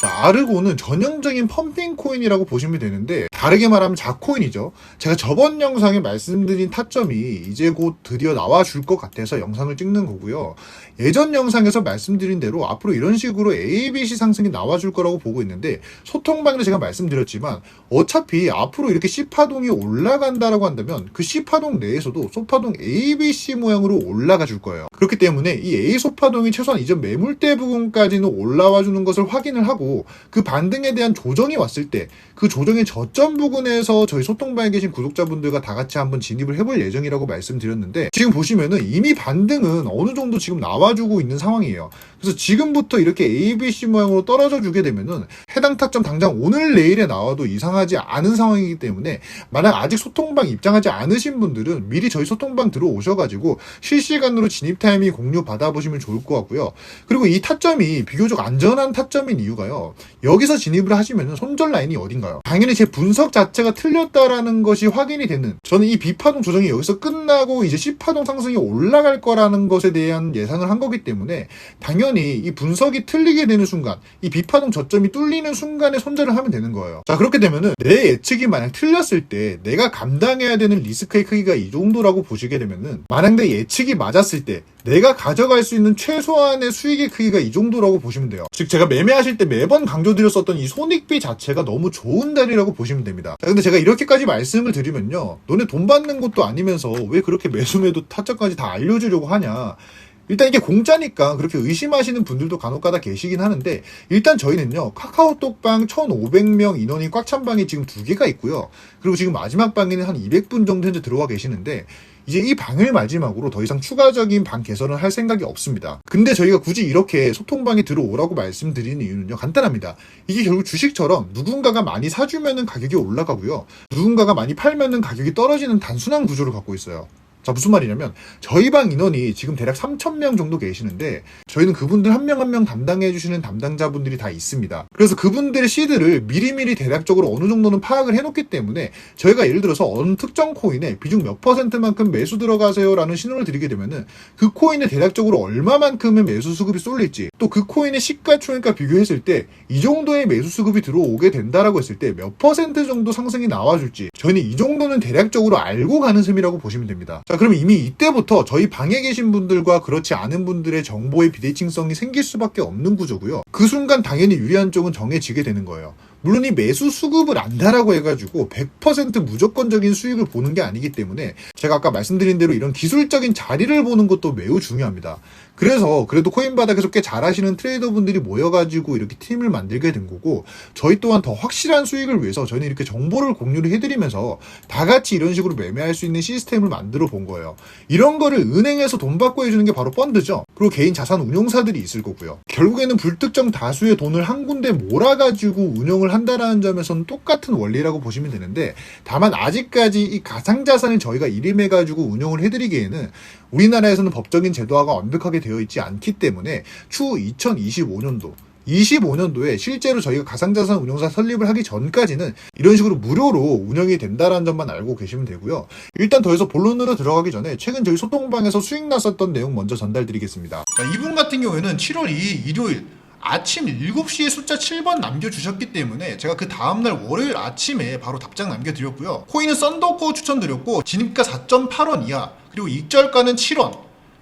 자, 아르고는 전형적인 펌핑 코인이라고 보시면 되는데 다르게 말하면 자코인이죠. 제가 저번 영상에 말씀드린 타점이 이제 곧 드디어 나와줄 것 같아서 영상을 찍는 거고요. 예전 영상에서 말씀드린 대로 앞으로 이런 식으로 ABC 상승이 나와줄 거라고 보고 있는데 소통방에서 제가 말씀드렸지만 어차피 앞으로 이렇게 C파동이 올라간다라고 한다면 그 C파동 내에서도 소파동 ABC 모양으로 올라가 줄 거예요. 그렇기 때문에 이 A 소파동이 최소한 이전 매물대 부분까지는 올라와 주는 것을 확인을 하고 그 반등에 대한 조정이 왔을 때 그 조정의 저점 부근에서 저희 소통방에 계신 구독자분들과 다 같이 한번 진입을 해볼 예정이라고 말씀드렸는데 지금 보시면은 이미 반등은 어느 정도 지금 나와주고 있는 상황이에요. 그래서 지금부터 이렇게 ABC 모양으로 떨어져 주게 되면은 해당 타점 당장 오늘 내일에 나와도 이상하지 않은 상황이기 때문에 만약 아직 소통방 입장하지 않으신 분들은 미리 저희 소통방 들어오셔가지고 실시간으로 진입 타이밍 공유 받아보시면 좋을 것 같고요. 그리고 이 타점이 비교적 안전한 타점인 이유가요. 여기서 진입을 하시면 손절 라인이 어딘가요? 당연히 제 분석 자체가 틀렸다라는 것이 확인이 되는 저는 이 B파동 조정이 여기서 끝나고 이제 C파동 상승이 올라갈 거라는 것에 대한 예상을 한 거기 때문에 당연히 이 분석이 틀리게 되는 순간 이 B파동 저점이 뚫리는 순간에 손절을 하면 되는 거예요. 자 그렇게 되면은 내 예측이 만약 틀렸을 때 내가 감당해야 되는 리스크의 크기가 이 정도라고 보시게 되면은 만약 내 예측이 맞았을 때 내가 가져갈 수 있는 최소한의 수익의 크기가 이 정도라고 보시면 돼요. 즉 제가 매매하실 때 매번 강조드렸었던 이 손익비 자체가 너무 좋은 달이라고 보시면 됩니다. 자, 근데 제가 이렇게까지 말씀을 드리면요. 너네 돈 받는 것도 아니면서 왜 그렇게 매수매도 타점까지 다 알려주려고 하냐. 일단 이게 공짜니까 그렇게 의심하시는 분들도 간혹가다 계시긴 하는데 일단 저희는요 카카오톡방 1500명 인원이 꽉 찬 방이 지금 두 개가 있고요 그리고 지금 마지막 방에는 한 200분 정도 현재 들어와 계시는데 이제 이 방을 마지막으로 더 이상 추가적인 방 개설을 할 생각이 없습니다. 근데 저희가 굳이 이렇게 소통방에 들어오라고 말씀드리는 이유는요, 간단합니다. 이게 결국 주식처럼 누군가가 많이 사주면은 가격이 올라가고요. 누군가가 많이 팔면은 가격이 떨어지는 단순한 구조를 갖고 있어요. 자, 무슨 말이냐면, 저희 방 인원이 지금 대략 3,000명 정도 계시는데, 저희는 그분들 한 명 한 명 담당해 주시는 담당자분들이 다 있습니다. 그래서 그분들의 시드를 미리미리 대략적으로 어느 정도는 파악을 해 놓기 때문에, 저희가 예를 들어서 어느 특정 코인에 비중 몇 퍼센트만큼 매수 들어가세요라는 신호를 드리게 되면은, 그 코인에 대략적으로 얼마만큼의 매수 수급이 쏠릴지, 또 그 코인의 시가총액과 비교했을 때, 이 정도의 매수 수급이 들어오게 된다라고 했을 때, 몇 퍼센트 정도 상승이 나와줄지, 저희는 이 정도는 대략적으로 알고 가는 셈이라고 보시면 됩니다. 자, 그럼 이미 이때부터 저희 방에 계신 분들과 그렇지 않은 분들의 정보의 비대칭성이 생길 수밖에 없는 구조고요. 그 순간 당연히 유리한 쪽은 정해지게 되는 거예요. 물론 이 매수 수급을 안다라고 해가지고 100% 무조건적인 수익을 보는 게 아니기 때문에 제가 아까 말씀드린 대로 이런 기술적인 자리를 보는 것도 매우 중요합니다. 그래서 그래도 코인 바닥에서 꽤 잘하시는 트레이더 분들이 모여가지고 이렇게 팀을 만들게 된 거고 저희 또한 더 확실한 수익을 위해서 저희는 이렇게 정보를 공유를 해드리면서 다 같이 이런 식으로 매매할 수 있는 시스템을 만들어 본 거예요. 이런 거를 은행에서 돈 받고 해주는 게 바로 펀드죠. 그리고 개인 자산 운용사들이 있을 거고요. 결국에는 불특정 다수의 돈을 한 군데 몰아가지고 운영을 한다라는 점에서는 똑같은 원리라고 보시면 되는데 다만 아직까지 이 가상자산을 저희가 일임해 가지고 운영을 해드리기에는 우리나라에서는 법적인 제도화가 완벽하게 되어 있지 않기 때문에 추후 2025년도 25년도에 실제로 저희가 가상자산 운용사 설립을 하기 전까지는 이런 식으로 무료로 운영이 된다라는 점만 알고 계시면 되고요. 일단 더해서 본론으로 들어가기 전에 최근 저희 소통방에서 수익 났었던 내용 먼저 전달드리겠습니다. 자, 이분 같은 경우에는 7월 2일 일요일 아침 7시에 숫자 7번 남겨주셨기 때문에 제가 그 다음날 월요일 아침에 바로 답장 남겨드렸고요. 코인은 썬더코 추천드렸고 진입가 4.8원 이하 그리고 익절가는 7원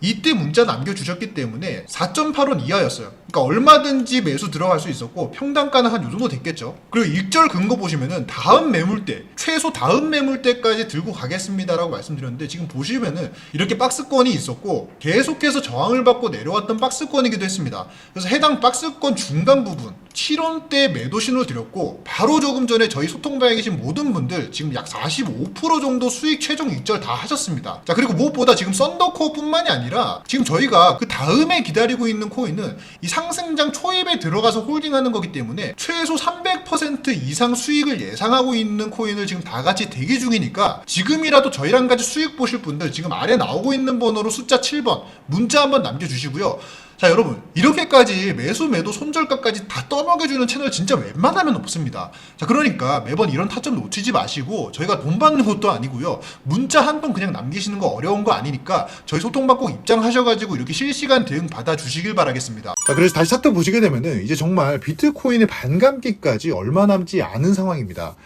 이때 문자 남겨주셨기 때문에 4.8원 이하였어요. 그러니까 얼마든지 매수 들어갈 수 있었고 평단가는 한 요 정도 됐겠죠. 그리고 일절 근거 보시면은 다음 매물대 최소 다음 매물대까지 들고 가겠습니다라고 말씀드렸는데 지금 보시면은 이렇게 박스권이 있었고 계속해서 저항을 받고 내려왔던 박스권이기도 했습니다. 그래서 해당 박스권 중간 부분 7원대 매도 신호를 드렸고 바로 조금 전에 저희 소통방에 계신 모든 분들 지금 약 45% 정도 수익 최종 익절 다 하셨습니다. 자 그리고 무엇보다 지금 썬더코어뿐만이 아니라 지금 저희가 그 다음에 기다리고 있는 코인은 이 상승장 초입에 들어가서 홀딩하는 거기 때문에 최소 300% 이상 수익을 예상하고 있는 코인을 지금 다 같이 대기 중이니까 지금이라도 저희랑 같이 수익 보실 분들 지금 아래 나오고 있는 번호로 숫자 7번 문자 한번 남겨주시고요. 자 여러분 이렇게까지 매수 매도 손절가까지 다 떠먹여주는 채널 진짜 웬만하면 없습니다. 자 그러니까 매번 이런 타점 놓치지 마시고 저희가 돈 받는 것도 아니고요. 문자 한번 그냥 남기시는 거 어려운 거 아니니까 저희 소통방 꼭 입장하셔가지고 이렇게 실시간 대응 받아주시길 바라겠습니다. 자, 그래서 다시 차트 보시게 되면은 이제 정말 비트코인의 반감기까지 얼마 남지 않은 상황입니다.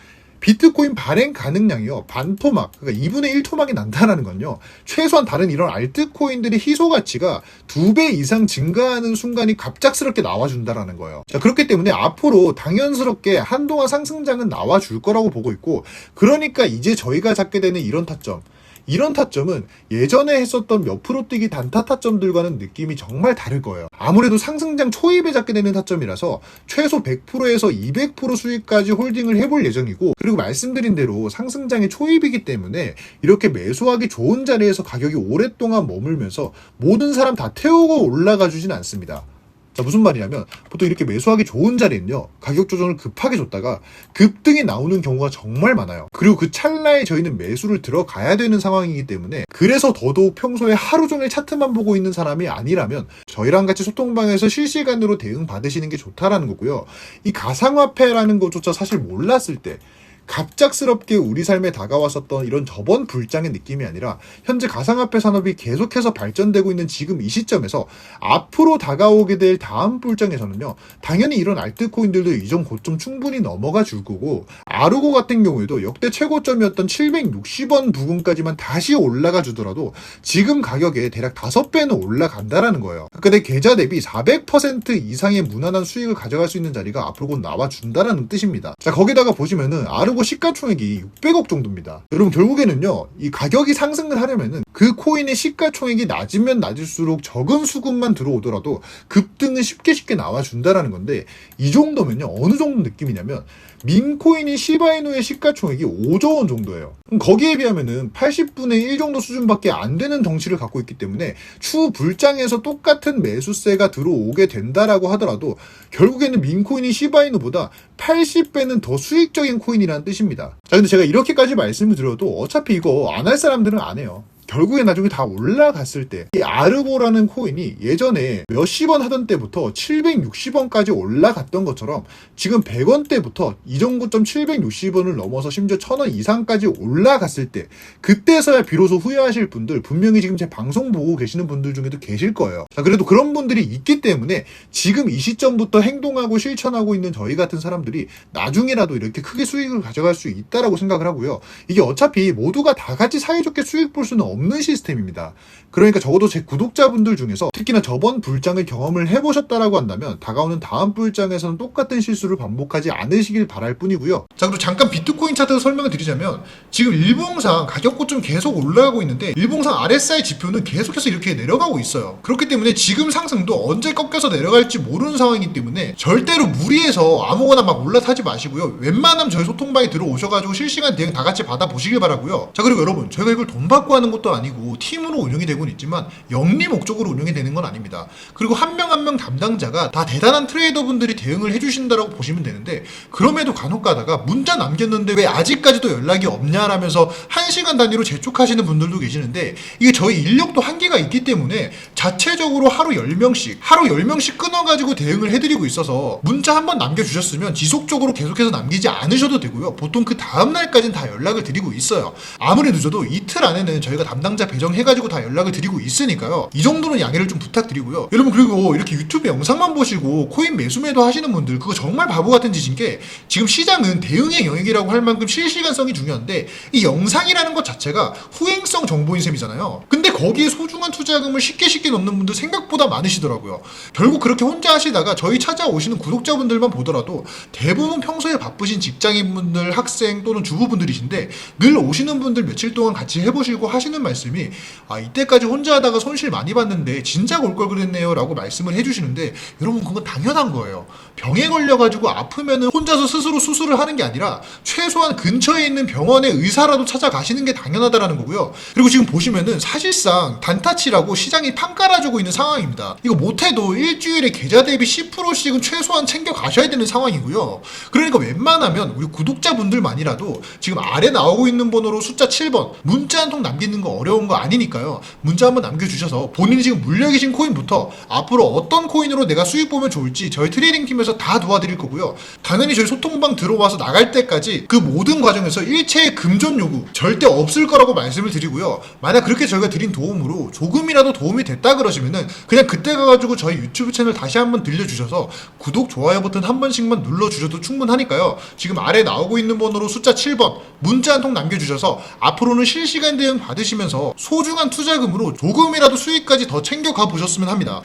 비트코인 발행 가능량이요. 반토막, 그러니까 2분의 1 토막이 난다라는 건요. 최소한 다른 이런 알트코인들의 희소 가치가 두 배 이상 증가하는 순간이 갑작스럽게 나와준다라는 거예요. 자, 그렇기 때문에 앞으로 당연스럽게 한동안 상승장은 나와줄 거라고 보고 있고, 그러니까 이제 저희가 잡게 되는 이런 타점, 이런 타점은 예전에 했었던 몇 프로 뛰기 단타 타점들과는 느낌이 정말 다를 거예요. 아무래도 상승장 초입에 잡게 되는 타점이라서 최소 100%에서 200% 수익까지 홀딩을 해볼 예정이고 그리고 말씀드린 대로 상승장의 초입이기 때문에 이렇게 매수하기 좋은 자리에서 가격이 오랫동안 머물면서 모든 사람 다 태우고 올라가 주진 않습니다. 자, 무슨 말이냐면, 보통 이렇게 매수하기 좋은 자리는요, 가격 조정을 급하게 줬다가 급등이 나오는 경우가 정말 많아요. 그리고 그 찰나에 저희는 매수를 들어가야 되는 상황이기 때문에, 그래서 더더욱 평소에 하루 종일 차트만 보고 있는 사람이 아니라면, 저희랑 같이 소통방에서 실시간으로 대응 받으시는 게 좋다라는 거고요. 이 가상화폐라는 것조차 사실 몰랐을 때, 갑작스럽게 우리 삶에 다가왔었던 이런 저번 불장의 느낌이 아니라 현재 가상화폐 산업이 계속해서 발전되고 있는 지금 이 시점에서 앞으로 다가오게 될 다음 불장에서는요 당연히 이런 알트코인들도 이전 고점 충분히 넘어가 줄 거고 아르고 같은 경우에도 역대 최고점이었던 760원 부근까지만 다시 올라가 주더라도 지금 가격에 대략 5배는 올라간다라는 거예요. 근데 계좌 대비 400% 이상의 무난한 수익을 가져갈 수 있는 자리가 앞으로 곧 나와준다라는 뜻입니다. 자 거기다가 보시면은 아르고 시가총액이 600억 정도입니다. 여러분 결국에는요 이 가격이 상승을 하려면은 그 코인의 시가총액이 낮으면 낮을수록 적은 수급만 들어오더라도 급등은 쉽게 쉽게 나와준다라는 건데 이 정도면요 어느 정도 느낌이냐면 민코인인 시바이누의 시가총액이 5조 원 정도예요. 거기에 비하면은 80분의 1 정도 수준밖에 안 되는 덩치를 갖고 있기 때문에 추후 불장에서 똑같은 매수세가 들어오게 된다라고 하더라도 결국에는 민코인인 시바이누보다 80배는 더 수익적인 코인이라는 뜻입니다. 자, 근데 제가 이렇게까지 말씀을 드려도 어차피 이거 안 할 사람들은 안 해요. 결국에 나중에 다 올라갔을 때 이 아르고라는 코인이 예전에 몇십 원 하던 때부터 760원까지 올라갔던 것처럼 지금 100원대부터 이전 고점 760원을 넘어서 심지어 1000원 이상까지 올라갔을 때 그때서야 비로소 후회하실 분들 분명히 지금 제 방송 보고 계시는 분들 중에도 계실 거예요. 자, 그래도 그런 분들이 있기 때문에 지금 이 시점부터 행동하고 실천하고 있는 저희 같은 사람들이 나중에라도 이렇게 크게 수익을 가져갈 수 있다라고 생각을 하고요. 이게 어차피 모두가 다 같이 사이좋게 수익 볼 수는 없는 시스템입니다. 그러니까 적어도 제 구독자분들 중에서 특히나 저번 불장을 경험을 해보셨다라고 한다면 다가오는 다음 불장에서는 똑같은 실수를 반복하지 않으시길 바랄 뿐이고요. 자 그리고 잠깐 비트코인 차트 설명을 드리자면 지금 일봉상 가격 고점 계속 올라가고 있는데 일봉상 RSI 지표는 계속해서 이렇게 내려가고 있어요 그렇기 때문에 지금 상승도 언제 꺾여서 내려갈지 모르는 상황이기 때문에 절대로 무리해서 아무거나 막 올라타지 마시고요 웬만하면 저희 소통방에 들어오셔가지고 실시간 대응 다 같이 받아보시길 바라고요 자 그리고 여러분 저희가 이걸 돈 받고 하는 것도 아니고 팀으로 운영이 되고는 있지만 영리 목적으로 운영이 되는 건 아닙니다. 그리고 한명 한 명 담당자가 다 대단한 트레이더 분들이 대응을 해주신다라고 보시면 되는데 그럼에도 간혹 가다가 문자 남겼는데 왜 아직까지도 연락이 없냐라면서 한 시간 단위로 재촉하시는 분들도 계시는데 이게 저희 인력도 한계가 있기 때문에 자체적으로 하루 10명씩 하루 10명씩 끊어가지고 대응을 해드리고 있어서 문자 한 번 남겨주셨으면 지속적으로 계속해서 남기지 않으셔도 되고요. 보통 그 다음날까지는 다 연락을 드리고 있어요. 아무리 늦어도 이틀 안에는 저희가 담당자 배정해가지고 다 연락을 드리고 있으니까요. 이 정도는 양해를 좀 부탁드리고요. 여러분 그리고 이렇게 유튜브 영상만 보시고 코인 매수매도 하시는 분들 그거 정말 바보 같은 짓인 게 지금 시장은 대응의 영역이라고 할 만큼 실시간성이 중요한데 이 영상이라는 것 자체가 후행성 정보인 셈이잖아요. 근데 거기에 소중한 투자금을 쉽게 쉽게 넣는 분들 생각보다 많으시더라고요. 결국 그렇게 혼자 하시다가 저희 찾아오시는 구독자분들만 보더라도 대부분 평소에 바쁘신 직장인분들, 학생 또는 주부분들이신데 늘 오시는 분들 며칠 동안 같이 해보시고 하시는 말씀이 아 이때까지 혼자 하다가 손실 많이 봤는데 진작 올 걸 그랬네요 라고 말씀을 해주시는데 여러분 그건 당연한 거예요. 병에 걸려가지고 아프면은 혼자서 스스로 수술을 하는 게 아니라 최소한 근처에 있는 병원의 의사라도 찾아가시는 게 당연하다라는 거고요. 그리고 지금 보시면은 사실상 단타치라고 시장이 판 깔아주고 있는 상황입니다. 이거 못해도 일주일에 계좌 대비 10%씩은 최소한 챙겨 가셔야 되는 상황이고요. 그러니까 웬만하면 우리 구독자분들만이라도 지금 아래 나오고 있는 번호로 숫자 7번 문자 한 통 남기는 거 어려운 거 아니니까요. 문자 한번 남겨주셔서 본인이 지금 물려 계신 코인부터 앞으로 어떤 코인으로 내가 수익 보면 좋을지 저희 트레이딩 팀에서 다 도와드릴 거고요. 당연히 저희 소통방 들어와서 나갈 때까지 그 모든 과정에서 일체의 금전 요구 절대 없을 거라고 말씀을 드리고요. 만약 그렇게 저희가 드린 도움으로 조금이라도 도움이 됐다 그러시면은 그냥 그때 가가지고 저희 유튜브 채널 다시 한번 들려주셔서 구독 좋아요 버튼 한 번씩만 눌러주셔도 충분하니까요. 지금 아래 나오고 있는 번호로 숫자 7번 문자 한 통 남겨주셔서 앞으로는 실시간 대응 받으 시면서 소중한 투자금으로 조금이라도 수익까지 더 챙겨가 보셨으면 합니다